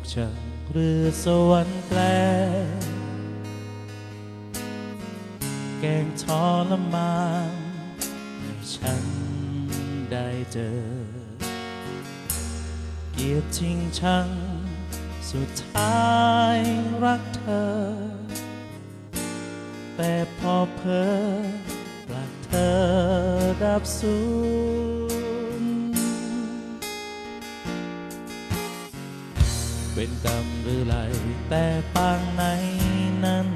กจากเรือสวรรค์แกลแกล้งทรมานให้ฉันได้เจอ เกียดจริงชัง สุดท้ายรักเธอ แต่พอเพอปลักเธอดับสูญ เป็นกรรมหรือไรแต่ปางไหนนั้น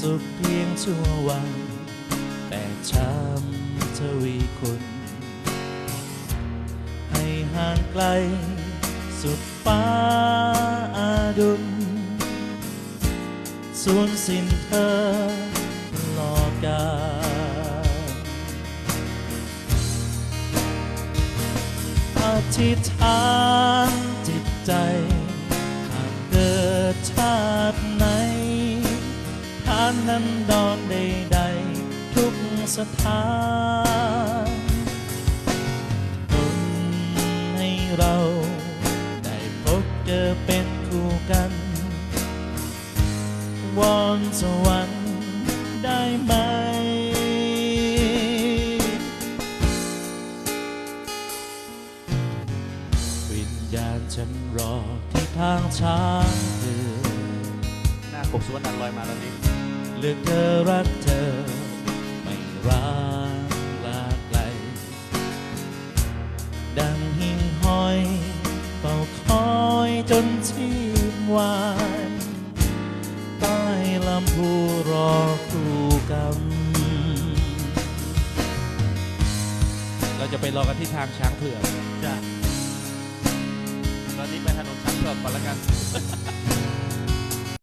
สุขเพียงชั่ววัน แต่ช้ำทวีคุณให้ห่างไกล สุดฟ้าอาดุลสูญสิ้นเธอหลอกกาน ธิษฐานจิตใจหากเกิดชาติไหนทานนั้นดอนใดๆทุกสถานดลให้เราได้พบเจอเป็นคู่กัน วอนสวรรค์ได้ไหม ญญาณฉันรอที่ทางช้างเธอหน้ากบสุวรรณลอยมาแล้วนี่เลือกเธอรักเธอ ไม่รักลาไกล ดังหิ่งห้อยเฝ้าคอยจนชีพวายใต้ลำพูรอคู่กรรมเราจะไปรอกันที่ทางช้างเผือกจ้ะ ตอนนี้ไปถนนช้างเผือกก่อนละกัน